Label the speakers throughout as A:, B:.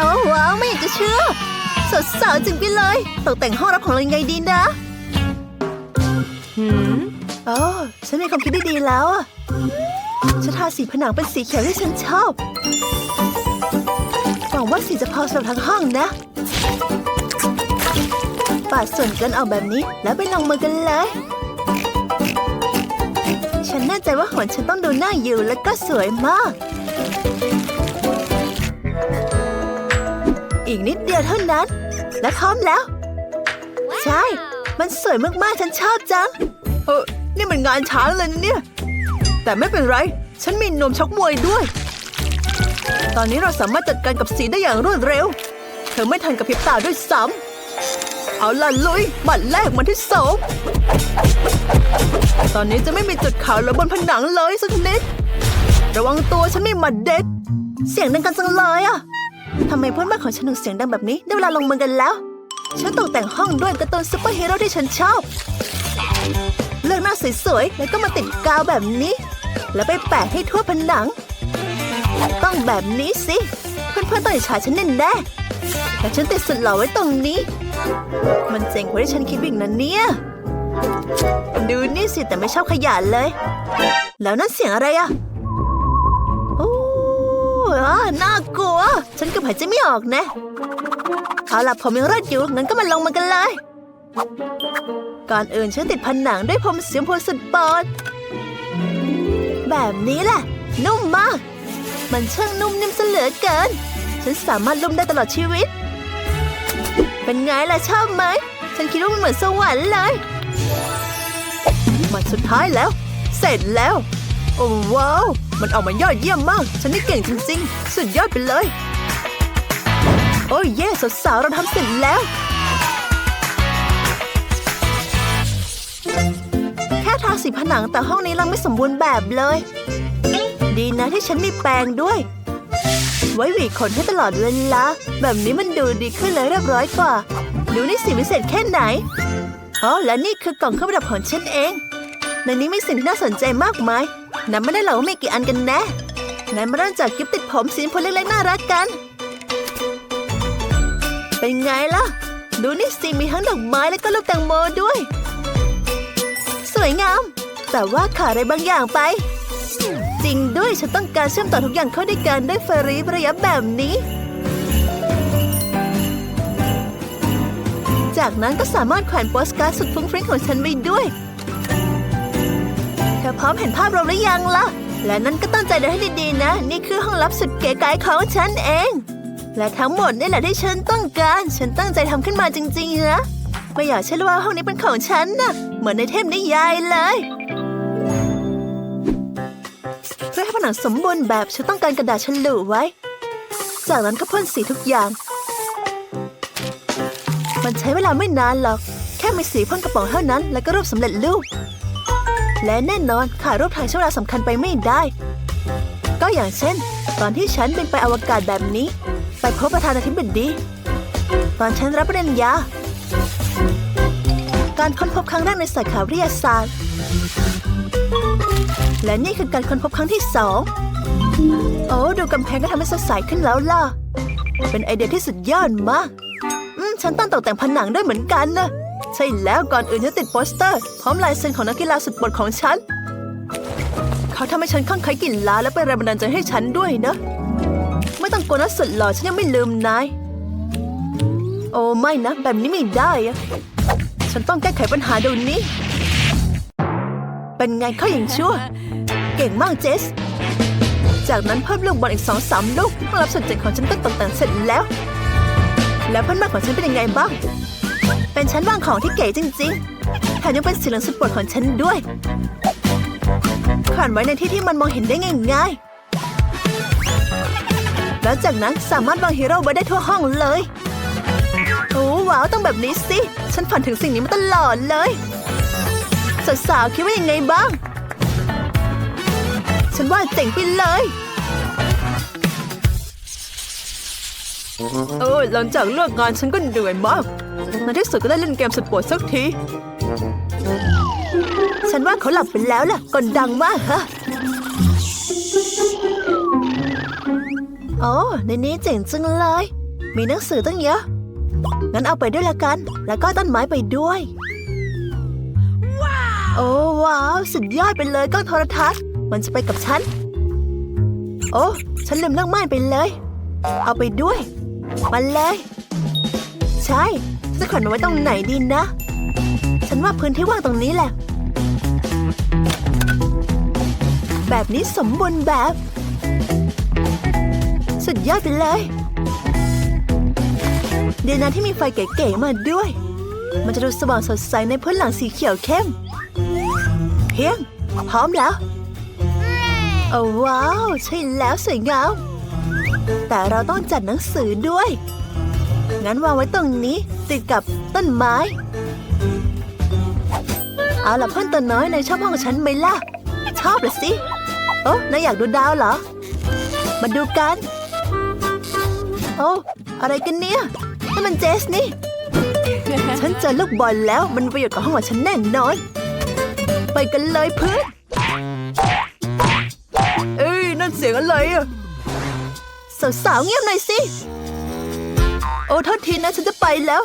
A: โอ้ว้าวไม่อยากจะเชื่อสดสาวจริงไปเลย ตกแต่งห้องรับของเรายังไงดีนะ
B: หืม
A: โอ้ฉันมีความคิดที่ดีแล้วอะฉันทาสีผนังเป็นสีเขียวที่ฉันชอบหวังว่าสีจะพอสำหรับทั้งห้องนะปาดส่วนเกินออกแบบนี้แล้วไปลงมือกันเลย ฉันแน่ใจว่าหัวฉันต้องดูน่าอยู่และก็สวยมาก อีกนิดเดียวเท่านั้น และพร้อมแล้ว ใช่ มันสวยมากๆ ฉันชอบจัง เออ นี่มันงานช้างเลยนะเนี่ย แต่ไม่เป็นไร ฉันมีนวมชกมวยด้วย ตอนนี้เราสามารถจัดการกับสีได้อย่างรวดเร็ว เธอไม่ทันกับพริบตาด้วยซ้ำ เอาล่ะลุยบัตรแรกมันที่สองตอนนี้จะไม่มีจุดขาวเหลือบนผนังเลยสักนิด ระวังตัวฉันมีหมัดเด็ด เสียงดังกันจังเลยอะ ทำไมเพื่อนบ้านของฉันถึงเสียงดังแบบนี้ ได้เวลาลงมือกันแล้ว ฉันตกแต่งห้องด้วยการ์ตูนซูเปอร์ฮีโร่ที่ฉันชอบ เลือกหน้าสวยๆ แล้วก็มาติดกาวแบบนี้ แล้วไปแปะให้ทั่วผนัง ต้องแบบนี้สิ เพื่อนๆต้องอิจฉาฉันแน่ๆแต่ฉันติดสุดหล่อไว้ตรงนี้ มันเจ๋งกว่าที่ฉันคิดอีกนะเนี่ย ดูนี่สิแต่ไม่ชอบขยะเลย แล้วนั่นเสียงอะไรอะ อ่าน่ากลัว ฉันกับหายใจไม่ออกนะ เอาล่ะผมยังรอดอยู่งั้นก็มาลงมากันเลย ก่อนอื่นฉันติดผนังด้วยพรมสีชมพูสุดปรดแบบนี้แหละ นุ่มมาก มันช่างนุ่มนิ่มเสเหลือเกิน ฉันสามารถลุ่มได้ตลอดชีวิต เป็นไงล่ะชอบไหม ฉันคิดว่ามันเหมือนสวรรค์เลยมันสุดท้ายแล้ว เสร็จแล้ว โอ้ว้าว มันออกมายอดเยี่ยมมาก ฉันนี่เก่งจริงๆ สุดยอดไปเลย โอ้ยเย่สาวๆเราทำเสร็จแล้ว แค่ทาสีผนังแต่ห้องนี้เราไม่สมบูรณ์แบบเลย ดีนะที่ฉันมีแปรงด้วย ไว้หวีขนให้ตลอดเวลาแบบนี้มันดูดีขึ้นเลยเรียบร้อยกว่า ดูนี่สิวิเศษแค่ไหนอ๋อและนี่คือกล่องเครื่องประดับของฉันเองในนี้มีสิ่งที่น่าสนใจมากมาย นับไม่ได้หรอกว่ามีกี่อันกันแน่งั้นมาเริ่มจากกิฟติดผมสีชมพูเล็กๆน่ารักกัน เป็นไงล่ะ ดูนี่สิมีทั้งดอกไม้และก็ลูกแตงโมด้วย สวยงาม แต่ว่าขาดอะไรบางอย่างไป จริงด้วยฉันต้องการเชื่อมต่อทุกอย่างเข้าด้วยกันด้วยเฟรีระยะแบบนี้ จากนั้นก็สามารถแขวนโปสการ์ดสุดฟุ้งฟริ้งของฉันไว้ด้วย อพร้อมเห็นภาพเราหรือยังล่ะ และนั่นก็ตั้งใจเดูให้ดีๆนะ นี่คือห้องลับสุดเก๋ไก๋ของฉันเอง และทั้งหมดนี่แหละที่ฉันต้องการ ฉันตั้งใจทำขึ้นมาจริงๆนะไม่อยากเชื่อเลยว่าห้องนี้เป็นของฉันนะเหมือนในเทพนิยายเลย เพื่อให้ผนังสมบูรณ์แบบฉันต้องการกระดาษฉลุไว้ จากนั้นก็พ่นสีทุกอย่าง มันใช้เวลาไม่นานหรอก แค่มีสีพ่นกระป๋องเท่านั้น แล้วก็รูปสำเร็จรูป และแน่นอนขาดรูปถ่ายช่วงเวลาสำคัญไปไม่ได้ ก็อย่างเช่น ตอนที่ฉันบินไปอวกาศแบบนี้ ไปพบประธานาธิบดี ตอนฉันรับปริญญา การค้นพบครั้งแรกในสายข่าววิทยาศาสตร์ และนี่คือการค้นพบครั้งที่สองโอ้ดูกำแพงก็ทำให้สดใสขึ้นแล้วล่ะ เป็นไอเดียที่สุดยอดมาก อืม ฉันต้องตกแต่งผนังด้วยเหมือนกันนะ ใช่แล้วก่อนอื่นฉันติดโปสเตอร์ พร้อมลายเซ็นของนักกีฬาสุดโปรดของฉัน เขาทำให้ฉันคลั่งไคล้กีฬาและเป็นแรงบันดาลใจให้ฉันด้วยนะ ไม่ต้องกลัวนะสุดหล่อฉันยังไม่ลืมนาย โอ้ไม่นะ แบบนี้ไม่ได้อะฉันต้องแก้ไขปัญหาเดี๋ยวนี้ เป็นไงเขาอย่างชั่ว เก่งมากเจส จากนั้นเพิ่มลูกบอลอีกสองสามลูกห้อรับสุดเจ๋งของฉันก็ตกแต่งเสร็จแล้ว แล้วเพื่อนบ้านของฉันเป็นยังไงบ้าง เป็นชั้นวางของที่เก๋จริงๆ แถมยังเป็นสีเหลืองสุดโปรดของฉันด้วยขวนไว้ในที่ที่มันมองเห็นได้ง่ายๆ แล้วจากนั้นสามารถวางฮีโร่ไว้ได้ทั่วห้องเลย โอ้ว้าวต้องแบบนี้สิ ฉันฝันถึงสิ่งนี้มาตลอดเลย สาวๆคิดว่ายังไงบ้าง ฉันว่าเจ๋งไปเลย โอ้ยหลังจากเลิกงานฉันก็เหนื่อยมากในที่สุดก็ได้เล่นเกมสุดโปรดสักที ฉันว่าเขาหลับไปแล้วล่ะกลดังมากฮะโอ้ในนี้เจ๋งจังเลย มีหนังสือตั้งเยอะ งั้นเอาไปด้วยละกัน แล้วก็ต้นไม้ไปด้วย โอ้ว้าว สุดยอดไปเลยกล้องโทรทัศน์ มันจะไปกับฉัน โอ้ ฉันลืมเรื่องม่านไปเลย เอาไปด้วย มันเลย ใช่จะขนมันไว้ตรงไหนดีนะ ฉันว่าพื้นที่ว่างตรงนี้แหละ แบบนี้สมบูรณ์แบบ สุดยอดไปเลย เดียวนะที่มีไฟเก๋ๆมาด้วย มันจะดูสว่างสดใสในพื้นหลังสีเขียวเข้ม เพียง พร้อมแล้ว โอ้ว้าว ใช่แล้วสวยงาม แต่เราต้องจัดหนังสือด้วย งั้นวางไว้ตรงนี้ติดกับต้นไม้ เอาล่ะเพื่อนตัวน้อยในชอบห้องฉันไหมล่ะ ชอบละสิโอ้นายอยากดูดาวเหรอ มาดูกัน โอ้อะไรกันเนี่ยนั่นมันเจสนี่ ฉันเจอลูกบอลแล้วมันประโยชน์กับห้องของฉันแน่นอน ไปกันเลยเพื่อนเอ้ยนั่นเสียงอะไรอะ สาวๆเงียบหน่อยสิ โอ้โทษทีนะฉันจะไปแล้ว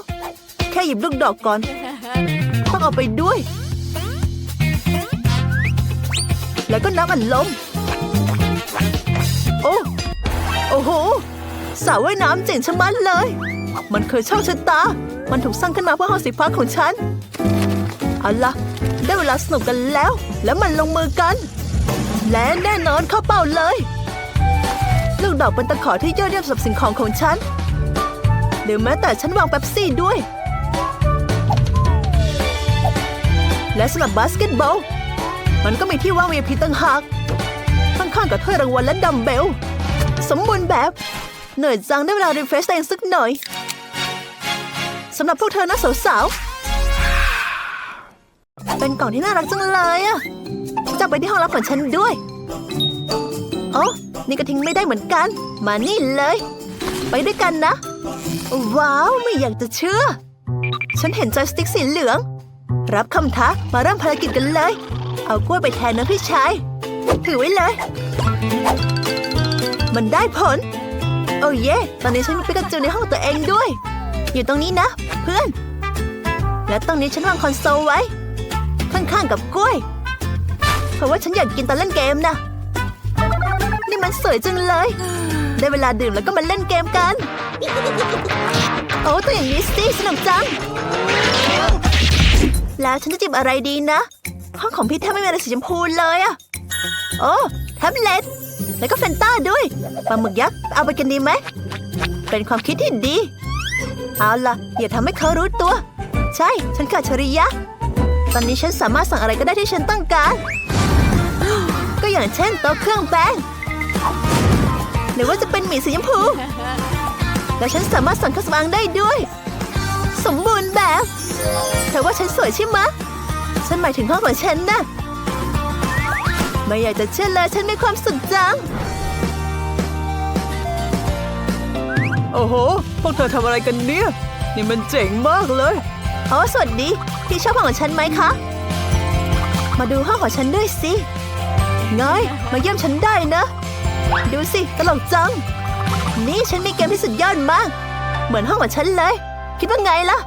A: แค่หยิบลูกดอกก่อน ต้องเอาไปด้วย แล้วก็น้ำอัดลม โอ้ โอ้โหสระว่ายน้ำเจ๋งชะมัดเลย มันเคยโชคชะตา มันถูกสร้างขึ้นมาเพื่อห้องสีฟ้าของฉัน เอาละได้เวลาสนุกกันแล้ว แล้วมันลงมือกัน และแน่นอนเข้าเป้าเลย ลูกดอกเป็นตะขอที่ยอดเยี่ยมสำหรับสิ่งของของฉันหรือแม้แต่ฉันวางเป๊ปซี่ด้วย และสำหรับบาสเกตบอล มันก็มีที่ว่าง VIP ตั้งหากข้างๆกับถ้วยรางวัลและดัมเบล สมบูรณ์แบบ เหนื่อยจังได้เวลารีเฟรชตัวเองสักหน่อยสำหรับพวกเธอนะสาวๆ เป็นกล่องที่น่ารักจังเลยอะจะไปที่ห้องรับของฉันด้วยโอ้ นี่ก็ทิ้งไม่ได้เหมือนกัน มานี่เลย ไปด้วยกันนะ ว้าวไม่อยากจะเชื่อ ฉันเห็นจอยสติ๊กสีเหลือง รับคำท้ามาเริ่มภารกิจกันเลย เอากล้วยไปแทนนะพี่ชาย ถือไว้เลย มันได้ผล โอ้เย่ตอนนี้ฉันมีปิกาจูในห้องตัวเองด้วย อยู่ตรงนี้นะ เพื่อน และตรงนี้ฉันวางคอนโซลไว้ ข้างๆกับกล้วย เพราะว่าฉันอยากกินตอนเล่นเกมนะ มันสวยจังเลย ได้เวลาดื่มแล้วก็มาเล่นเกมกัน โอ้ตัวอย่างนี้สิสนุกจัง แล้วฉันจะจิบอะไรดีนะ ห้องของพี่แทบไม่มีอะไรสีชมพูเลยอะโอ้แท็บเล็ตแล้วก็แฟนต้าด้วยปลาหมึกยักษ์เอาไปกันดีไหม เป็นความคิดที่ดี เอาล่ะ อย่าทำให้เขารู้ตัว ใช่ ฉันขาดชริยะ ตอนนี้ฉันสามารถสั่งอะไรก็ได้ที่ฉันต้องการ ก็อย่างเช่นโต๊ะเครื่องแป้ง หรือว่าจะเป็นหมี่สีชมพู และฉันสามารถสั่งเครื่องสำอางได้ด้วย สมบูรณ์แบบเธอว่าฉันสวยใช่ไหมะฉันหมายถึงห้องของฉันนะไม่อยากจะเชื่อเลยฉันมีความสุขจัง
B: โอ้โห พวกเธอทำอะไรกันเนี่ย นี่มันเจ๋งมากเลย
A: อ๋อสวัสดี พี่ชอบห้องของฉันไหมคะ มาดูห้องของฉันด้วยสิไงมาเยี่ยมฉันได้นะ ดูสิ ตลกจัง นี่ฉันมีเกมที่สุดยอดมาก เหมือนห้องของฉันเลย คิดว่าไงล่ะ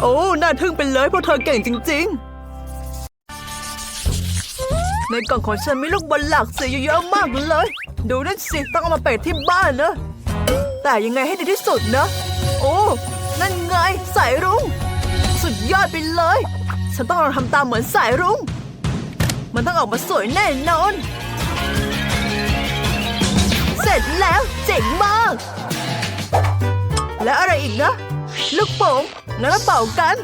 B: โอ้ น่าทึ่งไปเลยพวกเธอเก่งจริง ๆ ในกล่องของฉันมีลูกบอลหลากสีเยอะๆมากเลย ดูนั่นสิ ต้องเอามาเปะที่บ้านนะ แต่ยังไงให้ดีที่สุดนะ โอ้ นั่นไง สายรุ้ง สุดยอดไปเลย ฉันต้องลองทำตามเหมือนสายรุ้ง มันต้องออกมาสวยแน่นอน
A: เสร็จแล้วเจ๋งมาก
B: และอะไรอีกนะ ลูกโป่งงั้นมาเป่ากัน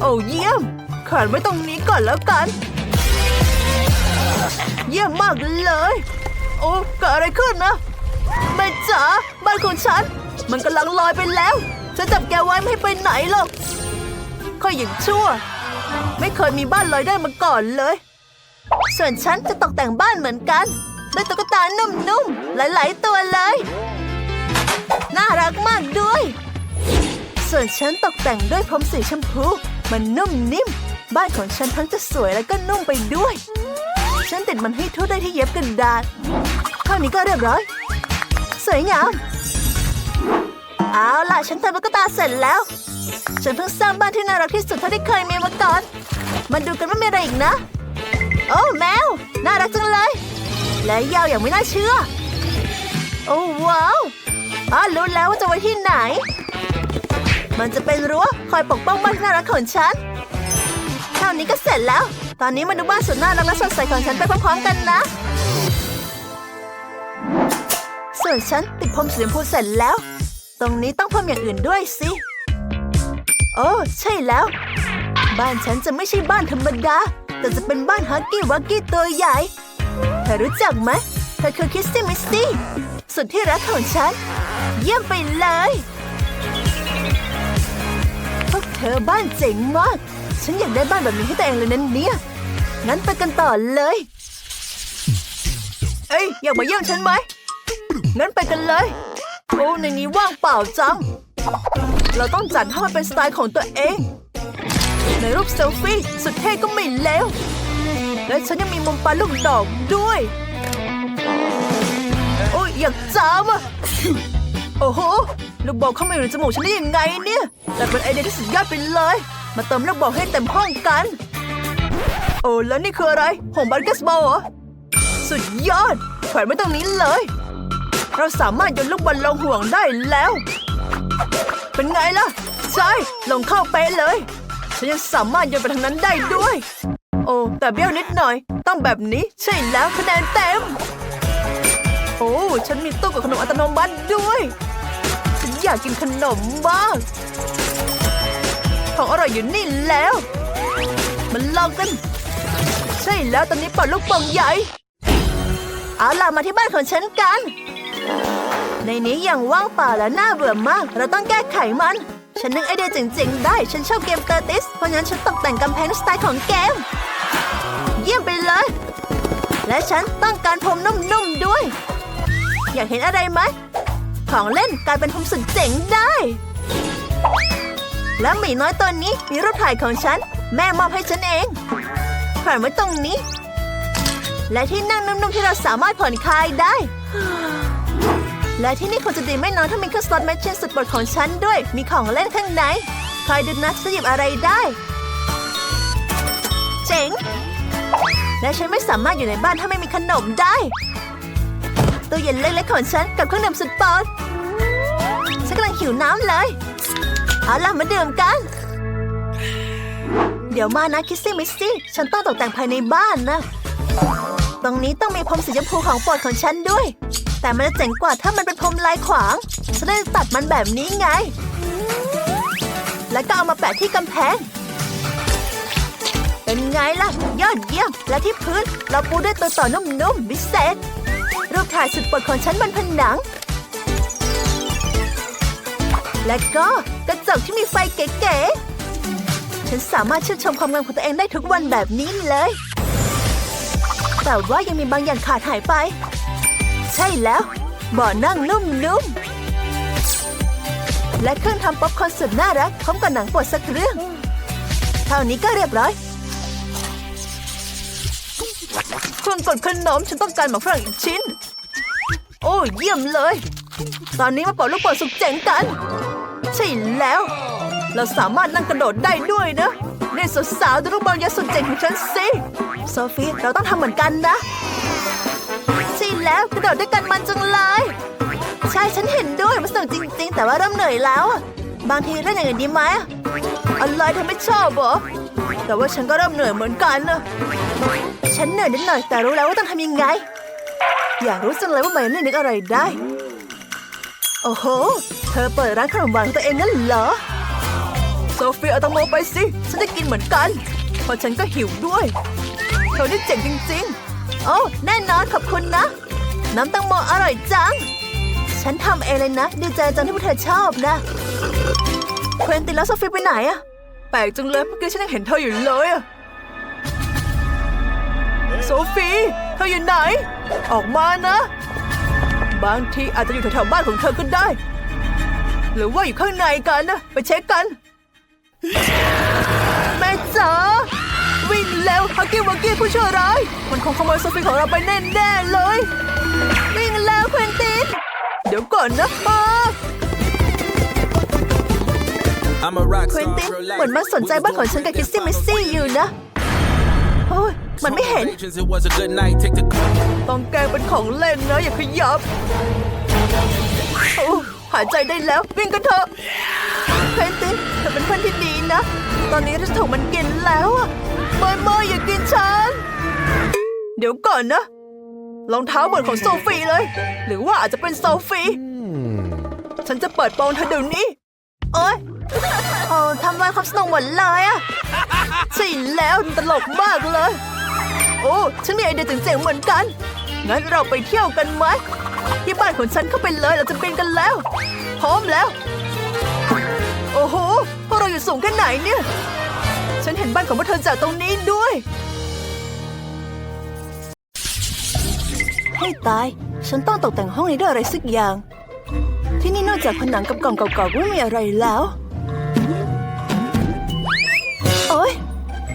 B: โอ้เยี่ยมขานไว้ตรงนี้ก่อนแล้วกัน เยี่ยมมากเลย โอ้เกิดอะไรขึ้นนะแม่จ๋าบ้านของฉัน มันกำลังลอยไปแล้ว ฉันจับแกไว้ไม่ให้ไปไหนหรอกค่อยอย่างชั่ว ไม่เคยมีบ้านลอยได้มาก่อนเลย
A: ส่วนฉันจะตกแต่งบ้านเหมือนกัน ด้วยตุ๊กตานุ่มๆ หลายๆตัวเลย น่ารักมากด้วย ส่วนฉันตกแต่งด้วยพรมสีชมพู มันนุ่มนิ่ม บ้านของฉันทั้งจะสวยและก็นุ่มไปด้วย ฉันติดมันให้ทั่วได้ที่เย็บกระดาษเท่านี้ก็เรียบร้อย สวยงาม เอาล่ะฉันทำตุ๊กตาเสร็จแล้ว ฉันเพิ่งสร้างบ้านที่น่ารักที่สุดเท่าที่เคยมีมาก่อน มาดูกันว่ามีอะไรอีกนะ โอ้แมว น่ารักจังเลย และยาวอย่างไม่น่าเชื่อ โอ้ว้าวอ๋อรู้แล้วว่าจะไว้ที่ไหน มันจะเป็นรั้วคอยปกป้องบ้านน่ารักของฉันเท่านี้ก็เสร็จแล้ว ตอนนี้มาดูบ้านสุดน่ารักและสดใสของฉันไปพร้อมๆกันนะส่วนฉันติดพรมสีชมพูเสร็จแล้ว ตรงนี้ต้องพิ่มอย่างอื่นด้วยสิ โอ้ใช่แล้ว บ้านฉันจะไม่ใช่บ้านธรรมดา แต่จะเป็นบ้านฮักกี้วักกี้ตัวใหญ่ เธอรู้จักไหมเธอคือคิสซี่มิสซี่สุดที่รักของฉัน เยี่ยมไปเลย พวกเธอบ้านเจ๋งมาก ฉันอยากได้บ้านแบบนี้ให้ตัวเองเลยนั้นเนี่ย งั้นไปกันต่อเลย
B: เอ้ย อยากมาเยี่ยมฉันไหม งั้นไปกันเลย โอ้ในนี้ว่างเปล่าจัง เราต้องจัดให้มันเป็นสไตล์ของตัวเอง ในรูปเซลฟี่สุดเท่ก็ไม่เลว และฉันยังมีมุมปลาลูกดอกด้วย โอ้ยอยากจามอะโอ้โหลูกบอลเข้ามาอยู่ในจมูกฉันได้ยังไงเนี่ย แต่เป็นไอเดียที่สุดยอดไปเลย มาเติมลูกบอลให้เต็มห้องกัน โอ้แล้วนี่คืออะไรหงบาสเกตบอลเหรอ สุดยอดแขวนไว้ตรงนี้เลย เราสามารถโยนลูกบอลลงห่วงได้แล้ว เป็นไงล่ะ ใช่ ลงเข้าเป๊ะเลย ฉันยังสามารถโยนไปทางนั้นได้ด้วย แต่เบี้ยวนิดหน่อย ต้องแบบนี้ใช่แล้วคะแนนเต็ม โอ้ฉันมีตู้กับขนมอัตโนมัติด้วย ฉันอยากกินขนมบ้างของอร่อยอยู่นี่แล้ว มันลองกัน ใช่แล้วตอนนี้เปิดลูกโป่งใหญ่
A: เอาล่ะมาที่บ้านของฉันกัน ในนี้ยังว่างเปล่าและน่าเบื่อมาก เราต้องแก้ไขมัน ฉันนึกไอเดียเจ๋งๆได้ ฉันชอบเกมเตอร์ติส เพราะงั้นฉันตกแต่งกำแพงสไตล์ของเกม เยี่ยมไปเลย และฉันต้องการพรมนุ่มๆด้วย อยากเห็นอะไรไหม ของเล่นกลายเป็นพรมสุดเจ๋งได้ และหมีน้อยตัวนี้มีรูปถ่ายของฉัน แม่มอบให้ฉันเองแขวนไว้ตรงนี้ และที่นั่งนุ่มๆที่เราสามารถผ่อนคลายได้ และที่นี่คงจะดีไม่น้อยถ้ามีเครื่องสล็อตแมชชีนสุดโปรดของฉันด้วย มีของเล่นข้างในคอยดูนะจะหยิบอะไรได้ จ๋ง และฉันไม่สามารถอยู่ในบ้านถ้าไม่มีขนมได้ ตู้เย็นเล็กๆของฉันกับเครื่องดื่มสุดโปรดฉันกำลังหิวน้ำเลย เอาล่ะมาดื่มกัน เดี๋ยวมานะคิสซี่มิสซี่ ฉันต้องตกแต่งภายในบ้านนะ ตรงนี้ต้องมีพรมสีชมพูของโปรดของฉันด้วย แต่มันจะเจ๋งกว่าถ้ามันเป็นพรมลายขวาง ฉันได้ตัดมันแบบนี้ไง แล้วก็เอามาแปะที่กำแพง เป็นไงล่ะ ยอดเยี่ยม และที่พื้น เราปูด้วยตัวต่อนุ่มๆพิเศษ รูปถ่ายสุดโปรดของฉันบนผนัง และก็กระจกที่มีไฟเก๋ๆ ฉันสามารถชื่นชมความงามของตัวเองได้ทุกวันแบบนี้เลย แต่ว่ายังมีบางอย่างขาดหายไป ใช่แล้วเบ่อนั่งนุ่มๆและเครื่องทำป๊อปคอร์นสุดน่ารักพร้อมกับหนังปวดสักเรื่อง เท่านี้ก็เรียบร้อย
B: เครื่องกดขนมฉันต้องการหมากฝรั่งอีกชิ้น โอ้เยี่ยมเลย ตอนนี้มาเป่าลูกโป่งสุดเจ๋งกัน ใช่แล้ว เราสามารถนั่งกระโดดได้ด้วยนะนี่สาวๆดูลูกบอลยักษ์สุดเจ๋งของฉันสิ
A: โซฟีเราต้องทำเหมือนกันนะใช่แล้วกระโดดด้วยกันมันจังเลยใช่ฉันเห็นด้วยมันสนุกจริง ๆ แต่ว่าเริ่มเหนื่อยแล้ว บางทีเล่นอย่างอื่นดีไหมอะ
B: ไรเธอไม่ชอบเหรอแต่ว่าฉันก็เริ่มเหนื่อยเหมือนกันนะ
A: ฉันเหนื่อยนิดหน่อยแต่รู้แล้วว่าต้องทำยังไง
B: อยากรู้จังเลยว่าไมลี่นึกอะไรได้ โอ้โห เธอเปิดร้านขนมหวานของตัวเองงั้นเหรอ โซเฟีเอาตังโมไปสิ ฉันจะกินเหมือนกันเพราะฉันก็หิวด้วย เธอนี่เจ๋งจริง
A: โอ้แน่นอนขอบคุณนะ น้ำตังโมอร่อยจัง ฉันทำเองเลยนะดีใจจังที่พวกเธอชอบนะ เควินตินแล้วโซฟีไปไหนอะ
B: แปลกจังเลยเมื่อกี้ฉันยังเห็นเธออยู่เลยอะโซฟีเธออยู่ไหน ออกมานะ บางทีอาจจะอยู่แถวๆบ้านของเธอก็ได้ หรือว่าอยู่ข้างในกันนะไปเช็คกัน แม่จ๋าวิ่งเร็วฮักกี้วักกี้ผู้ชั่วร้าย มันคงขโมยโซฟีของเราไปแน่ๆเลย
A: วิ่งแล้วเควนติน เดี๋ยวก่อนนะป้า
C: a rock
D: ควิน
C: star
D: ติน
C: for life.
D: เหมือนมันสนใจบ้านของฉันกับคิสซี่มิสซี่อยู่นะโอ้ยมันไม่เห็น
C: Congratulations, It was a good night. Take the
A: ต้องแกล้งเป็นของเล่นนะอย่าขยับโอ้หายใจได้แล้ววิ่งกันเถอะ
D: ควินตินเธอเป็นเพื่อนที่ดีนะ
A: ตอนนี้เราจะถูกมันกินแล้วอะไม่ไม่อย่ากินฉัน เดี๋ยวก่อนนะรองเท้าเหมือนของโซฟีเลย หรือว่าอาจจะเป็นโซฟี ฉันจะเปิดโปงเธอเดี๋ยวนี้
D: โอ้ย โอ้ทำลายความสนุกหมดเลยอะ
A: ใช่แล้วตลกมากเลย โอ้ฉันมีไอเดียเจ๋งๆเหมือนกัน งั้นเราไปเที่ยวกันไหมที่บ้านของฉันเข้าไปเลยเราจะบินกันแล้ว พร้อมแล้ว โอ้โหพวกเราอยู่สูงแค่ไหนเนี่ย ฉันเห็นบ้านของพวกเธอจากตรงนี้ด้วย
D: ให้ตาย ฉันต้องตกแต่งห้องนี้ด้วยอะไรสักอย่าง ที่นี่นอกจากผนังกับกล่องเก่าๆก็ไม่มีอะไรแล้ว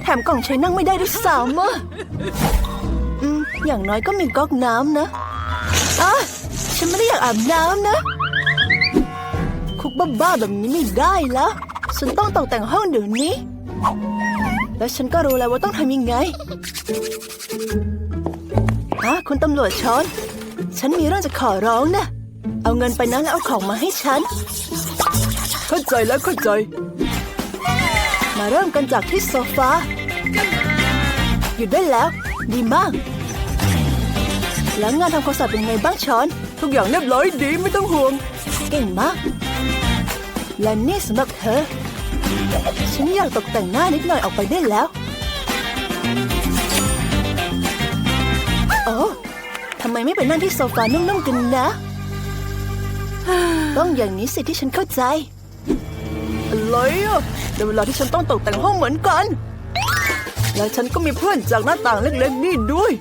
D: ถมกล่องใช้นั่งไม่ได้ด้วยซ้ำอะอืมอย่างน้อยก็มีก๊อกน้ำนะอะฉันไม่ได้อยากอาบน้ำนะ คุกบ้าๆแบบนี้ไม่ได้แล้วฉันต้องตกแต่งห้องเดี๋ยวนี้ และฉันก็รู้แล้วว่าต้องทำยังไงฮะคุณตำรวจชอน ฉันมีเรื่องจะขอร้องนะ เอาเงินไปนะแล้วเอาของมาให้ฉัน
A: เข้าใจแล้วเข้าใจ
D: มาเริ่มกันจากที่โซฟา หยุดได้แล้ว ดีมาก แล้วงานทำความสะอาดเป็นไงบ้างชอน
A: ทุกอย่างเรียบร้อยดีไม่ต้องห่วง
D: เก่งมาก และนี่สำหรับเธอ ฉันอยากตกแต่งหน้านิดหน่อยออกไปได้แล้ว โอ้ทำไมไม่ไปนั่งที่โซฟานุ่มๆกันนะ ต้องอย่างนี้สิที่ฉันเข้าใจ
A: อะไรอะเดี๋ยวเวลาที่ฉันต้องตกแต่งห้องเหมือนกัน แล้วฉันก็มีเพื่อนจากหน้าต่างเล็กๆนี่ด้วย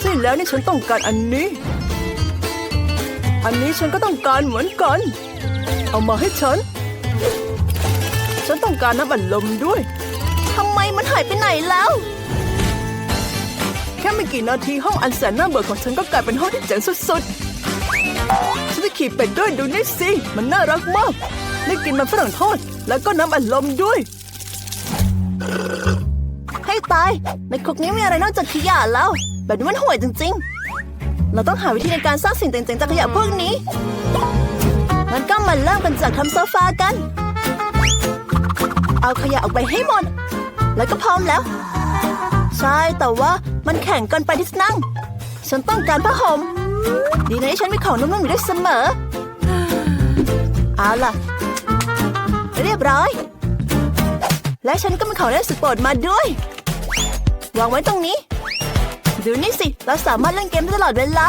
A: ใช่แล้วนี่ฉันต้องการอันนี้ อันนี้ฉันก็ต้องการเหมือนกัน เอามาให้ฉัน ฉันต้องการน้ำอัดลมด้วย
D: ทำไมมันหายไปไหนแล้ว
A: แค่ไม่กี่นาทีห้องอันแสนน่าเบื่อของฉันก็กลายเป็นห้องที่เจ๋งสุดๆ ฉันจะขี่เป็ดด้วยดูนี่สิ มันน่ารักมาก ได้กินมันฝรั่งทอด แล้วก็น้ำอัดลมด้วย
D: ให้ตาย ในคุกนี้มีอะไรนอกจากขยะแล้ว แบบนี้มันห่วยจริง ๆ เราต้องหาวิธีในการสร้างสิ่งเจ๋งๆจากขยะพวกนี้งั้นก็มาเริ่มกันจากทำโซฟากัน เอาขยะออกไปให้หมด แล้วก็พร้อมแล้ว ใช่แต่ว่ามันแข็งเกินไปที่นั่ง ฉันต้องการผ้าห่มดีนะที่ฉันมีของนุ่มๆอยู่ด้วยเสมอ เอาล่ะ เรียบร้อย และฉันก็มีของเล่นสุดโปรดมาด้วย วางไว้ตรงนี้ ดูนี่สิ เราสามารถเล่นเกมได้ตลอดเวลา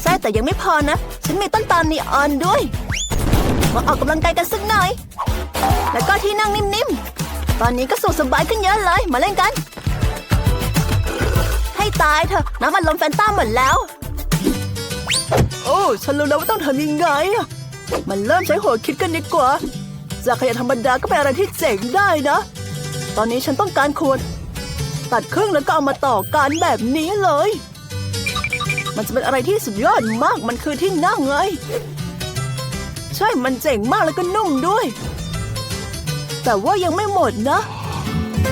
D: ใช่แต่ยังไม่พอนะ ฉันมีต้นตาลนีออนด้วย มาออกกำลังกายกันสักหน่อย แล้วก็ที่นั่งนิ่มๆ ตอนนี้ก็สุขสบายขึ้นเยอะเลย มาเล่นกัน ให้ตายเถอะน้ำมันลมแฟนต้าหมดแล้ว
A: โอ้ฉันรู้แล้วว่าต้องทำยังไงมันเริ่มใช้หัวคิดกันดีกว่า จากขยะธรรมดาก็เป็นอะไรที่เจ๋งได้นะ ตอนนี้ฉันต้องการขวด ตัดครึ่งแล้วก็เอามาต่อกันแบบนี้เลย มันจะเป็นอะไรที่สุดยอดมากมันคือที่นั่งไง ใช่มันเจ๋งมากแล้วก็นุ่มด้วย แต่ว่ายังไม่หมดนะ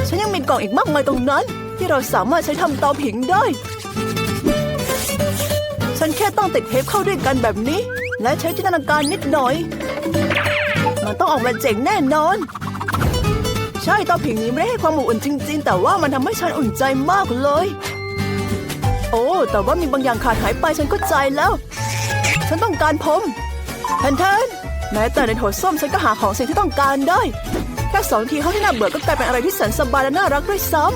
A: ฉันยังมีกล่องอีกมากมายตรงนั้น ที่เราสามารถใช้ทำเตาผิงได้ ฉันแค่ต้องติดเทปเข้าด้วยกันแบบนี้ และใช้จินตนาการนิดหน่อย มันต้องออกมาเจ๋งแน่นอน ใช่เตาผิงนี้ไม่ได้ให้ความอบอุ่นจริง ๆ แต่ว่ามันทำให้ฉันอุ่นใจมากเลย โอ้ แต่ว่ามีบางอย่างขาดหายไปฉันก็ใจแล้ว ฉันต้องการผมแทนแทนแม้แต่ในโถส้มฉันก็หาของสิ่งที่ต้องการได้แค่สองทีห้องที่น่าเบื่อก็กลายเป็นอะไรที่แสนสบายและน่ารักด้วยซ้ำ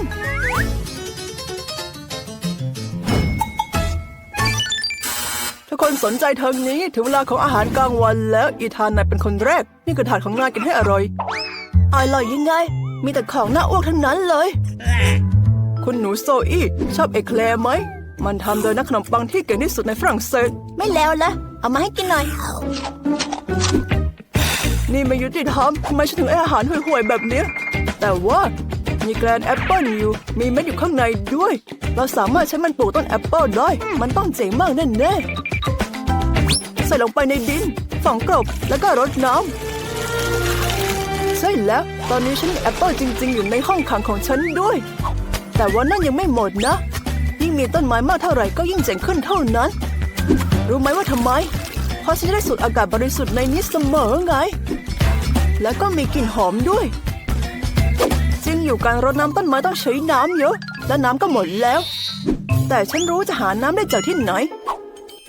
A: ทุกคนสนใจทางนี้ถึงเวลาของอาหารกลางวันแล้วอีธานนายเป็นคนแรก นี่คือถาดของนายกินให้อร่อย
D: อร่อยยังไง มีแต่ของน่าอ้วกทั้งนั้นเลย
A: คุณหนูโซอี้ชอบเอแคลร์ไหม มันทำโดยนักขนมปังที่เก่งที่สุดในฝรั่งเศส
D: ไม่แล้วละเอามาให้กินหน่อย
A: นี่ไม่ยุติธรรมทำไมฉันถึงให้อาหารห่วยๆแบบเนี้ย แต่ว่า
B: มีแกรนแอปเปิลอยู่ มีเม็ดอยู่ข้างในด้วย เราสามารถใช้มันปลูกต้นแอปเปิลได้ มันต้องเจ๋งมากแน่แน่ๆใส่ลงไปในดิน ฝังกลบแล้วก็รดน้ำ ใช่แล้ว ตอนนี้ฉันมีแอปเปิลจริง ๆ อยู่ในห้องขังของฉันด้วย แต่ว่านั่นยังไม่หมดนะ ยิ่งมีต้นไม้มากเท่าไหร่ก็ยิ่งเจ๋งขึ้นเท่านั้น รู้ไหมว่าทำไม เพราะฉันได้สูดอากาศบริสุทธิ์ในนี้เสมอไง แล้วก็มีกลิ่นหอมด้วย จริงอยู่การรดน้ำต้นไม้ต้องใช้น้ำเยอะ และน้ำก็หมดแล้ว แต่ฉันรู้จะหาน้ำได้จากที่ไหน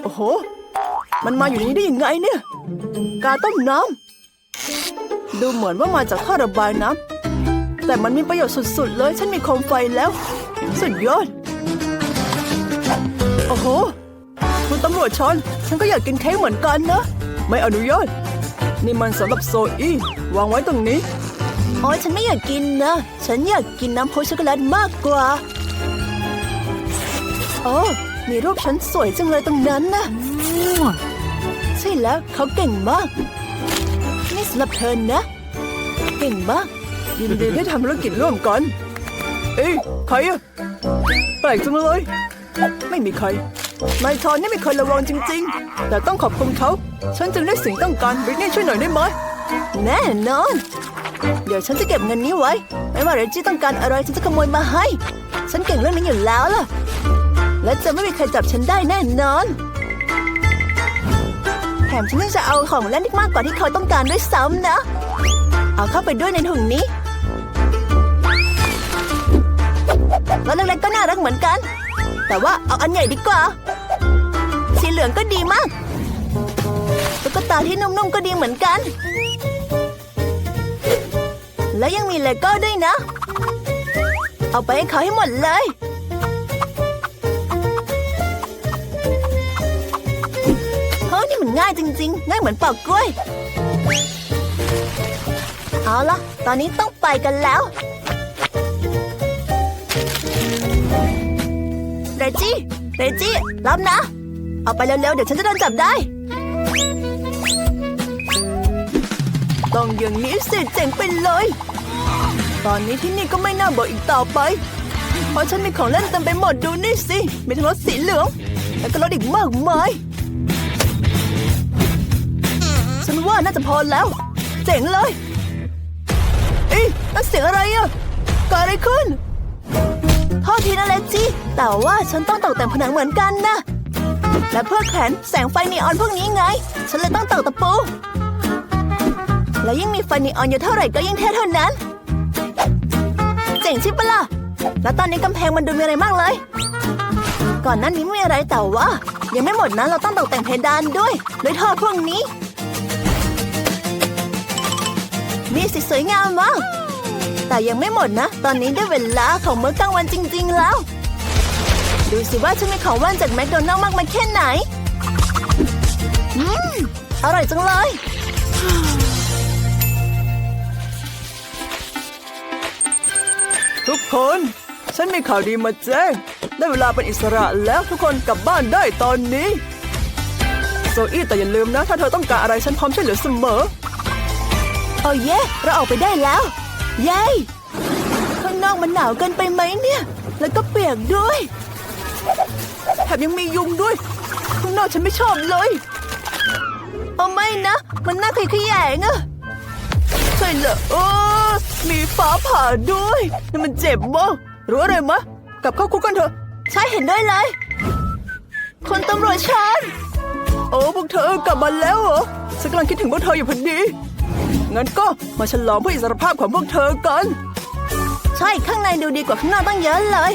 B: โอ้โห มันมาอยู่นนี้ได้ยังไงเนี่ย กาต้มน้ำ ดูเหมือนว่ามาจากท่อระบายน้ำแต่มันมีประโยชน์สุด ๆ เลย ฉันมีโคมไฟแล้ว สุดยอด โอ้โห คุณตำรวจชอนฉันก็อยากกินเค้กเหมือนกันนะ ไม่อนุญาตนี่มันสำหรับโซอี้วางไว้ตรงนี้
A: โอ้ยฉันไม่อยากกินนะ ฉันอยากกินน้ำโพช็อกโกแลตมากกว่าโอ้มีรูปฉันสวยจังเลยตรงนั้นนะ ใช่แล้วเขาเก่งมากำหรับเธอนะ เก่งมาก
B: ยินดีที่ทำธุรกิจร่วมกัน เอ้ยใครอะแปลกจังเลย ไม่มีใครนายชอนนี่ไม่เคยระวังจริง ๆ แต่ต้องขอบคุณเขา ฉันจึงได้สิ่งต้องการบริตนี่ช่วยหน่อยได้ไหม
A: แน่นอน เดี๋ยวฉันจะเก็บเงินนี้ไว้ ไม่ว่าเรนจี้ต้องการอะไรฉันจะขโมยมาให้ ฉันเก่งเรื่องนี้อยู่แล้วล่ะ และจะไม่มีใครจับฉันได้แน่นอน มฉันยังจะเอาของเล่นที่มากกว่าที่เขาต้องการด้วยซ้ำนะ เอาเข้าไปด้วยในถุงนี้แล้วเล็กๆก็น่ารักเหมือนกัน แต่ว่าเอาอันใหญ่ดีกว่า สีเหลืองก็ดีมากตุ๊กตาที่นุ่มๆก็ดีเหมือนกัน และยังมีเลโก้ด้วยนะ เอาไปให้เขาให้หมดเลย ง่ายจริง ๆ ง่ายเหมือนปอกกล้วย เอาละตอนนี้ต้องไปกันแล้วเรจี้เรจี้รับนะ เอาไปเร็วๆ เดี๋ยวฉันจะโดนจับได้
B: ต้องอย่างนี้สิเจ๋งไปเลย ตอนนี้ที่นี่ก็ไม่น่าบื่ออีกต่อไป เพราะฉันมีของเล่นเต็มไปหมดดูนี่สิ มีทั้งรถสีเหลือง แล้วก็รถอีกมากมาย ว่าน่าจะพอแล้ว เจ๋งเลยเอ๊ะนั่นเสียงอะไรอะเกิดอะไรขึ้น
A: โทษทีนะเลจี้แต่ว่าฉันต้องตกแต่งผนังเหมือนกันนะ และเพื่อแขนแสงไฟนีออนพวกนี้ไง ฉันเลยต้องตอกตะปู และยิ่งมีไฟนีออนเยอะเท่าไหร่ก็ยิ่งเท่เท่านั้น เจ๋งใช่ปะล่ะ แล้วตอนนี้กำแพงมันดูมีอะไรมากเลย ก่อนหนั้นนี้ไม่มีอะไรแต่ว่า ยังไม่หมดนะเราต้องตกแต่งเพดานด้วยด้วยท่อพวกนี้ มีสีสวยงามมาก แต่ยังไม่หมดนะ ตอนนี้ได้เวลาของมื้อกลางวันจริง ๆ แล้ว ดูสิว่าฉันมีของว่างจากแมคโดนัลล์มากมายแค่ไหน อืม อร่อยจังเลย
B: ทุกคน ฉันมีข่าวดีมาแจ้ง ได้เวลาเป็นอิสระแล้วทุกคนกลับบ้านได้ตอนนี้ โซอี้แต่อย่าลืมนะ ถ้าเธอต้องการอะไรฉันพร้อมช่วยเหลือเสมอ
A: อ้เย่เราออกไปได้แล้ว เย้ข้างนอกมันหนาวเกินไปไหมเนี่ย แล้วก็เปียกด้วย
B: แถมยังมียุงด้วย ข้างนอกฉันไม่ชอบเลย
A: เอาไม่นะ มันน่าขยขยงอะ
B: ใช่เหรอเออมีฟ้าผ่าด้วยนี่มันเจ็บมากรู้อะไรมะกลับเข้าคุกกันเถอะ
A: ใช่เห็นด้วยเลยคุณตำรวจชัน
B: โอ้พวกเธอกลับมาแล้วเหรอฉันกำลังคิดถึงพวกเธออยู่พอดี งั้นก็มาฉลองเพื่ออิสรภาพของพวกเธอกัน
A: ใช่ข้างในดูดีกว่าข้างนอกตั้งเยอะเลย